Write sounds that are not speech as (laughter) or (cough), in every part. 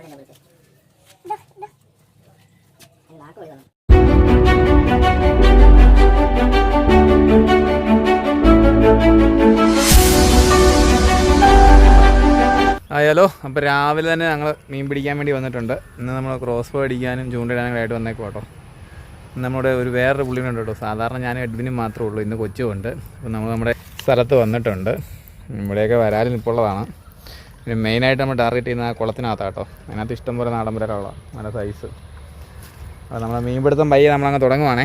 രാവിലെ ഹലോ. അപ്പോൾ രാവിലെ തന്നെ ഞങ്ങൾ മീൻ പിടിക്കാൻ വേണ്ടി വന്നിട്ടുണ്ട്. ഇന്ന് നമ്മൾ ക്രോസ് ബോ അടിക്കാനും ചൂണ്ടിടാനുമായിട്ട് വന്നേക്കും കേട്ടോ നമ്മുടെ ഒരു വേറൊരു പുള്ളിനുണ്ട് കേട്ടോ സാധാരണ ഞാൻ എഡ്വിനും മാത്രമേ ഉള്ളൂ. ഇന്ന് കൊച്ചുമുണ്ട്. അപ്പോൾ നമ്മൾ നമ്മുടെ സ്ഥലത്ത് വന്നിട്ടുണ്ട്. ഇവിടെയൊക്കെ വരാലും നിൽപ്പുള്ളതാണ് പിന്നെ മെയിനായിട്ട് നമ്മൾ ടാർഗറ്റ് ചെയ്യുന്ന ആ കുളത്തിനകത്താണ് കേട്ടോ അതിനകത്ത് ഇഷ്ടംപോലെ നാടൻ വരാനുള്ള നല്ല സൈസ് അപ്പോൾ നമ്മുടെ മീൻപിടുത്തം പയ്യെ നമ്മളങ്ങ് തുടങ്ങുവാണേ.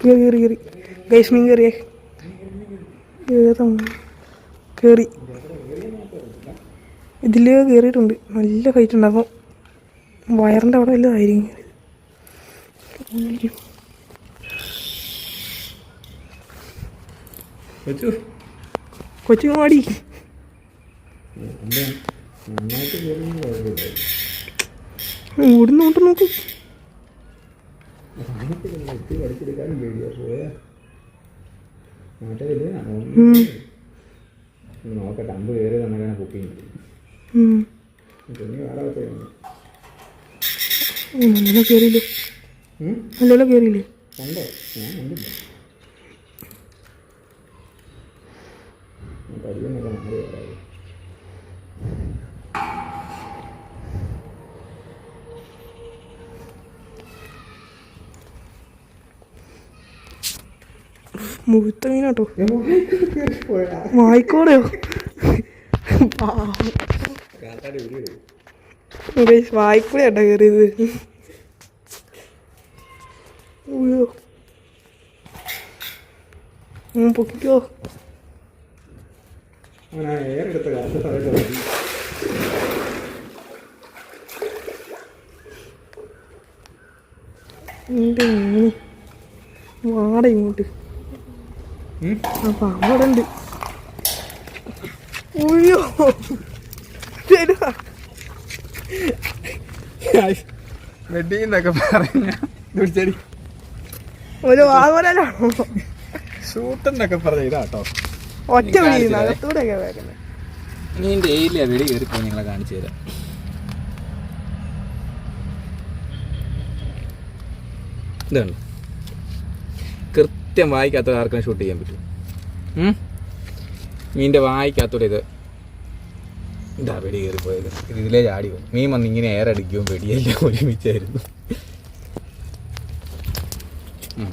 കയറി കയറി കയറി ഗൈസ് മീൻ കയറിയേ കയറി ഇതിൽ കയറിയിട്ടുണ്ട് നല്ല ഫൈറ്റ് ഉണ്ട് അപ്പം വയറിന്റെ അവിടെ വല്ലതായിരിക്കും കൊച്ചു. കൊച്ചു മാടി ഇവിടുന്ന് നോട്ട് നോക്കൂ. നോക്കട്ടെ അമ്പ് കയറി തന്നെ കുക്കിങ് ഉം. ഉം, നല്ല കയറിയില്ലേ നല്ലോണം കയറിയില്ലേ കണ്ടോ? ഞാൻ കണ്ടില്ല. മാറി വരാതെ മുഴുത്ത മീനാട്ടോ വായിക്കോടെയോ? വായിക്കൂടെ ഏട്ടാ കയറിയത് അയ്യോ ഉം, പൊക്കിക്കോ. ആ എയർ എടുത്ത കാലത്ത് എന്റെ മീന് വാട ഇങ്ങോട്ട്. ആ പാമ്പടെ ഉണ്ട് അയ്യോ തരുവാ വെഡിന്നൊക്കെ പറഞ്ഞ പിടിച്ചടി ഒരു വാങ്ങലാണോ ഷൂട്ടെന്നൊക്കെ പറഞ്ഞ ഇതാട്ടോ. ഒറ്റ വിളിക്കുന്ന അകത്തൂടെ ഒക്കെ വേക്കുന്നത് നീന്റെ ഏരിയ വെളി കയറിപ്പോ ഞങ്ങളെ കാണിച്ചു തരാം. ഇതാണ്. കൃത്യം വായിക്കാത്ത ആർക്കും ഷൂട്ട് ചെയ്യാൻ പറ്റും? മീന്റെ വായിക്കാത്തോടെ ഇത് ഇതാ വെടി കയറിപ്പോയത് ഇത് ഇതിലേ ചാടി പോകും മീൻ വന്ന് ഇങ്ങനെ എയർ അടിക്കുകയും വെടിയെല്ലാം ഒരുമിച്ചായിരുന്നു ഉം.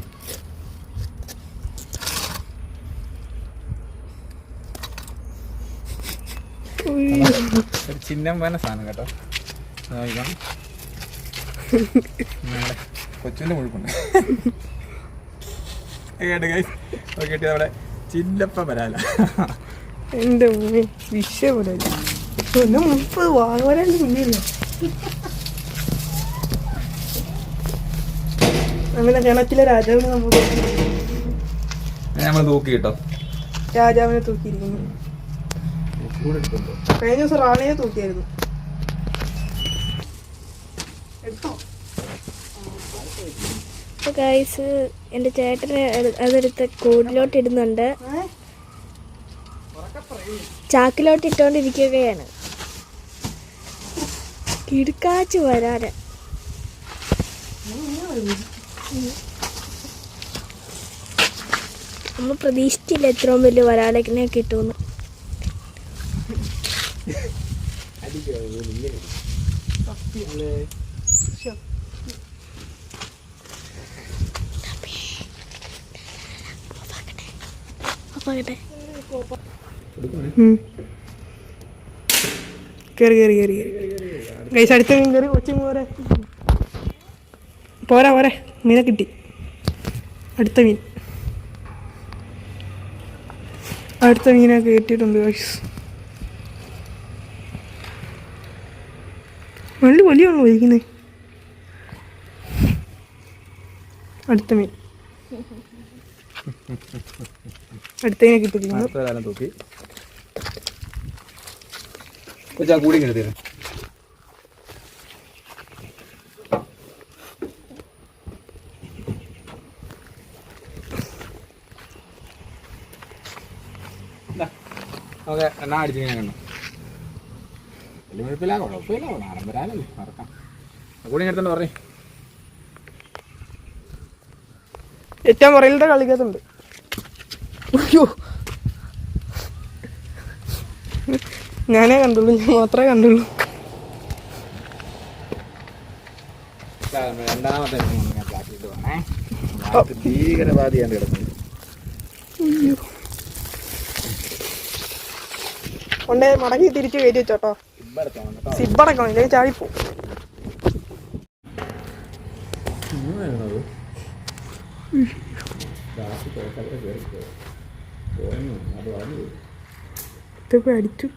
ഒരു ചിഹ്നം വേന സാധനം കേട്ടോ. നമ്മുടെ കൊച്ചിന്റെ മുഴുപ്പുണ്ട്. (laughs) കേട്ട് നോക്കിയിട്ട് അവിടെ ചില്ലപ്പ വരാല. എന്റെ ഉമ്മേ വിഷയം പോലെ. ഒന്ന് മുപ്പത് വാങ്ങാൻ മുന്നില്ല അങ്ങനെ കിണറ്റിലെ രാജാവിനെ നമുക്ക് നമ്മൾ തൂക്കി കേട്ടോ രാജാവിനെ തൂക്കിയിരിക്കുന്നു. കഴിഞ്ഞ ദിവസം റാണിയെ തൂക്കിയായിരുന്നു. എടുത്തോ? ഗൈസ് എന്റെ ചേട്ടന് അത് അതെടുത്ത് കൂടിലോട്ട് ഇടുന്നുണ്ട്. ചാക്കിലോട്ട് ഇട്ടുകൊണ്ടിരിക്കുകയാണ് കിടുക്കാച്ച് വരാന്. നമ്മൾ പ്രതീക്ഷിച്ചില്ല ഇത്രയും വലിയ വരാലക്കിനെ കിട്ടുമെന്ന് അപ്പോൾ കയറി കയറി കയറി കൈസ് അടുത്ത കയറി കൊച്ചും പോരെ പോരാ പോരെ മീനെ കിട്ടി അടുത്ത മീൻ അടുത്ത മീനൊക്കെ കിട്ടിയിട്ടുണ്ട് ഗൈസ് നല്ല വലിയാണോ വലിക്കുന്നത് അടുത്ത മീൻ. അടുത്തതിനെ കിട്ടിയിരിക്കുന്നു. തൂക്കി? കൂടി കണ്ടു വലിയ കുഴപ്പമില്ല കുഴപ്പമില്ല നാടൻ വരാനല്ലേ? മറക്കാം. കൂടി എടുത്തോണ്ട് പറഞ്ഞേ. ഏറ്റവും പുറയിലത്തെ കളിക്കത്തുണ്ട് അയ്യോ. ഞാനേ കണ്ടുള്ളൂ ഞാൻ മാത്രമേ കണ്ടുള്ളൂ. രണ്ടാമത്തെ ഭീകരവാദിയാണ് കിടക്കുന്നത്. കൊണ്ടേ മടങ്ങി തിരിച്ചു കയറ്റി വെച്ചോട്ടോ സിബടക്കണം ഇല്ലെങ്കിൽ ചാടിപ്പോ അടിച്ചു.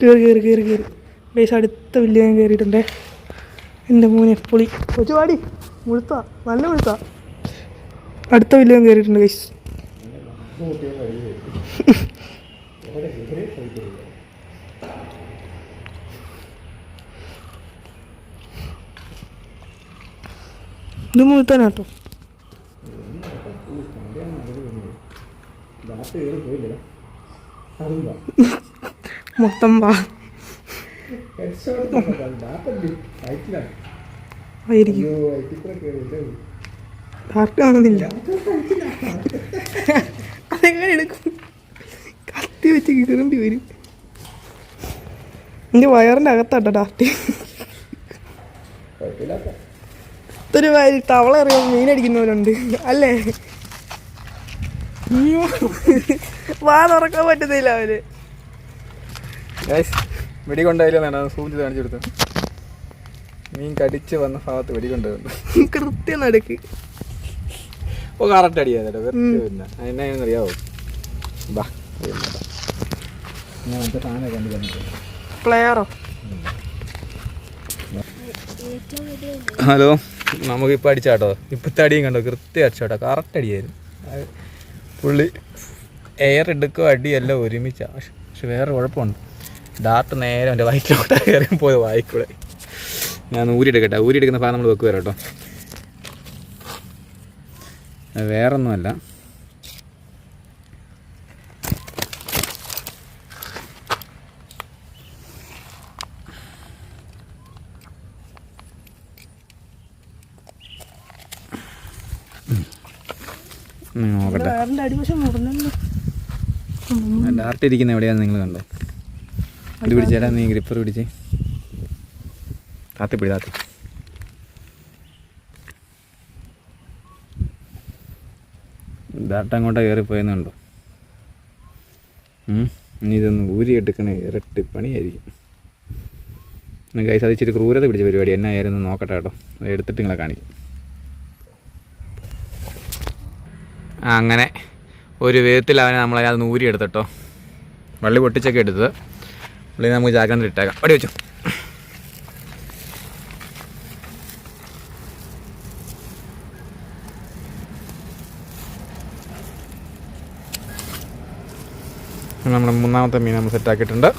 കയറി കയറി കയറി കയറി ബേസ് അടുത്ത വലിയ ഞാൻ കയറിയിട്ടുണ്ടേ. എന്റെ മോനെ പൊളി. കൊച്ചു പാടി മുഴുത്ത നല്ല മുഴുത്ത. അടുത്ത വലിയ കയറിയിട്ടുണ്ട് കൈസ് ഇത് മുഴുത്താനാട്ടോ. മൊത്തം വാ. കാണുന്നില്ല. അതെങ്ങനെ എടുക്കും? കത്തി വെച്ച് കീറേണ്ടി വരും. എന്റെ വയറിന്റെ അകത്താട്ടോ ഡാർട്ടി. ഒരു വരി തവള എറിയാൻ മീനടിക്കുന്നവരുണ്ട് അല്ലേ? അയ്യോ. വാ തുറക്കാൻ പറ്റുന്നില്ല അവർ. വെടി കൊണ്ടായില്ല സൂം ചെയ്ത് കാണിച്ചെടുത്ത് മീൻ കടിച്ച് വന്ന ഭാഗത്ത് വെടികൊണ്ട് വന്നു കൃത്യം നടക്ക്. ഓ കറക്റ്റ് അടിയാതെ പിന്നെ. എന്നെ അറിയാവോ? ബാ ഞാൻ മറ്റേ സാധനം കണ്ടു തന്നിട്ടുണ്ട് പ്ലെയറോ ഹലോ നമുക്കിപ്പോൾ അടിച്ചാട്ടോ. ഇപ്പോഴത്തെ അടിയും കണ്ടോ കൃത്യം അടിച്ചോട്ടോ. കറക്റ്റ് അടിയായിരുന്നു. പുള്ളി എയർ എടുക്കോ അടിയെല്ലാം ഒരുമിച്ചാണ് പക്ഷെ പക്ഷെ വേറെ കുഴപ്പമുണ്ട്. ഡാർട്ട് നേരെ എന്റെ വയറ്റിലോട്ട് കയറി പോയി വായിക്കൂടെ. ഞാൻ ഊരിയെടുക്കട്ടെ. ഊരിയെടുക്കുന്ന ഭാഗം നമ്മൾ വെക്കുക കേട്ടോ. വേറൊന്നുമല്ല. നോക്കട്ടെ. ഡാർട്ട് ഇരിക്കുന്ന എവിടെയാന്ന് നിങ്ങൾ കണ്ടോ? ഇത് പിടിച്ചേടാ നീ ഗ്രിപ്പർ പിടിച്ച്. താത്തി പിടി താത്തി. ഡാർട്ട് കയറി കയറിപ്പോയെന്നുണ്ടോ ഇനി ഇതൊന്ന് ഊരി എടുക്കണ ഇരട്ടി പണിയായിരിക്കും. കൈ സാധിച്ചിട്ട് ക്രൂരത പിടിച്ച പരിപാടി എന്നാ ആയിരുന്നു നോക്കട്ടെ കേട്ടോ. അത് എടുത്തിട്ട് നിങ്ങളെ കാണിക്കും. അങ്ങനെ ഒരു വിധത്തിൽ അവനെ നമ്മളെ അത് നൂരി എടുത്തിട്ടോ വള്ളി പൊട്ടിച്ചൊക്കെ എടുത്തത്. വള്ളി നമുക്ക് ഇട്ടേക്കാം. പടി വെച്ചു. നമ്മുടെ മൂന്നാമത്തെ മീൻ നമ്മൾ സെറ്റാക്കിയിട്ടുണ്ട്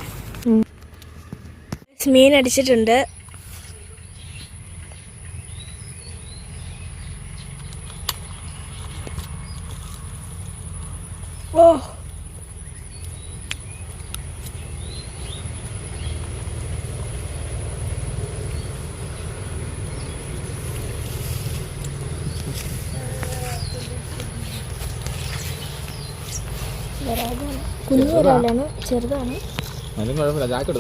മീൻ അടിച്ചിട്ടുണ്ട് ഓ വരാലാണ് കുഞ്ഞു വരാലാണ് ചെറുതാണ്. അതിലും കുഴപ്പമില്ല. ചാക്ക്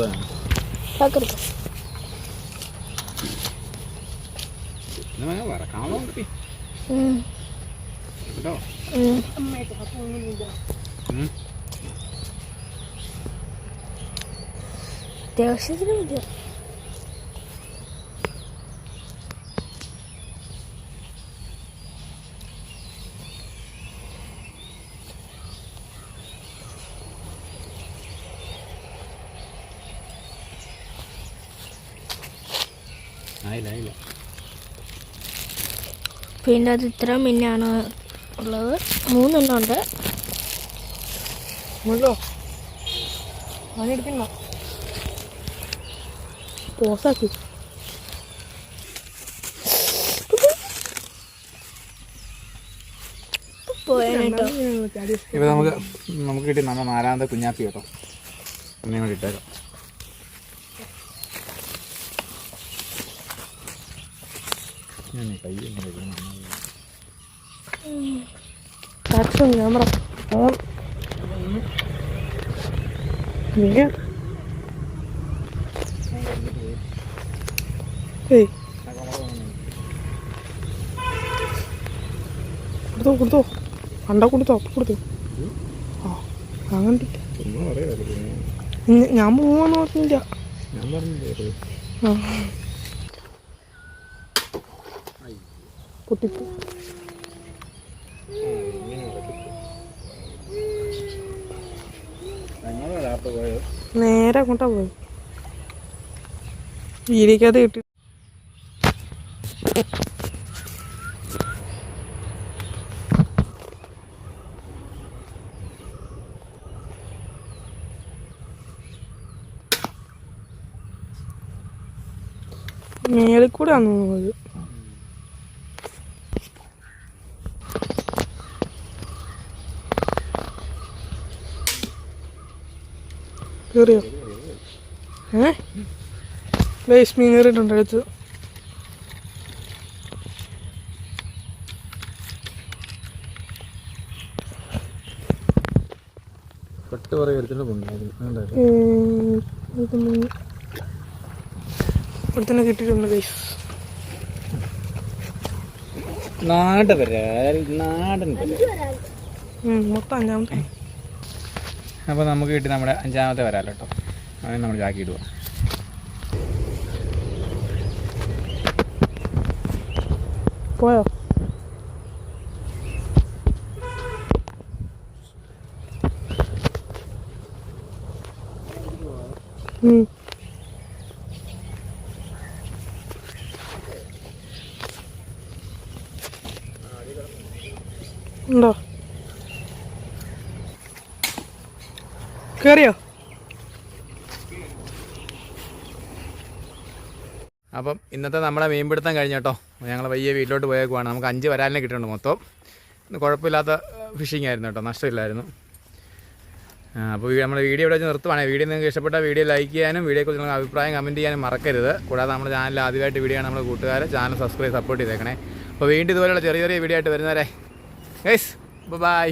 കിട്ടി കേട്ടോ? ഉം. അത്യാവശ്യത്തിന് മതി ആയില്ല ആയില്ല. പിന്നെ അത് ഇത്ര മിന്നാണ് ഉള്ളത്? മൂന്നെണ്ണം ഉണ്ട് മുള്ളോ പണിയെടുക്കണ്ട പോസാക്കി ഇപ്പോൾ നമുക്ക് നമുക്ക് കിട്ടി നമ്മ നാലാമത്തെ കുഞ്ഞാപ്പി കേട്ടോ. ഒന്നേ കൂടി ഇട്ടേക്കാം. ആക്ഷൻ ക്യാമറ ഓൺ നീ ഏയ് കൊടുത്തോ കൊടുത്തോ അണ്ട കൊടുത്തോ അപ്പം കൊടുത്തോ ആ അങ്ങനെ. ഞാൻ പോവാന്ന് പറഞ്ഞില്ല ഞാൻ പറഞ്ഞില്ലേ ആ പോയത് നേരെ അങ്ങോട്ടാ പോയി. വീടിക്കകത്ത് കിട്ടി മേളിൽ ആണ് കയറിയോ ഏ? ലേസ് മീൻ കയറിയിട്ടുണ്ട് അടുത്ത്. ഇവിടെ തന്നെ കിട്ടിയിട്ടുണ്ട് വരെ. നാടൻ വരെ? മൊത്തം അഞ്ചാമത്തെ. അപ്പോൾ നമുക്ക് കിട്ടി നമ്മുടെ അഞ്ചാമത്തെ വരാലോ കേട്ടോ അതിന് നമ്മൾ ചാക്കി ഇടുക. പോയോ? ഉം. ഉണ്ടോ കേറിയോ? അപ്പം ഇന്നത്തെ നമ്മുടെ മീൻപിടുത്തം കഴിഞ്ഞ കേട്ടോ ഞങ്ങൾ വയ്യ വീട്ടിലോട്ട് പോയേക്കുവാണ്. നമുക്ക് അഞ്ച് വരാലിനെ കിട്ടിയിട്ടുണ്ട് മൊത്തം. ഇന്ന് കുഴപ്പമില്ലാത്ത ഫിഷിംഗ് ആയിരുന്നു കേട്ടോ. നഷ്ടമില്ലായിരുന്നു. അപ്പോൾ നമ്മുടെ വീഡിയോ ഇവിടെ വെച്ച് നിർത്തുവാണെങ്കിൽ വീഡിയോ നിങ്ങൾക്ക് ഇഷ്ടപ്പെട്ട വീഡിയോ ലൈക്ക് ചെയ്യാനും വീഡിയോയെക്കുറിച്ച് നിങ്ങൾ അഭിപ്രായം കമന്റ് ചെയ്യാനും മറക്കരുത്. കൂടാതെ നമ്മുടെ ചാനൽ ആദ്യമായിട്ട് വീഡിയോ ആണ് നമ്മുടെ കൂട്ടുകാരെ. ചാനൽ സബ്സ്ക്രൈബ് സപ്പോർട്ട് ചെയ്തേക്കണേ. അപ്പോൾ വീണ്ടും ഇതുപോലെയുള്ള ചെറിയ ചെറിയ വീഡിയോ ആയിട്ട് വരുന്നവരെ. Guys bye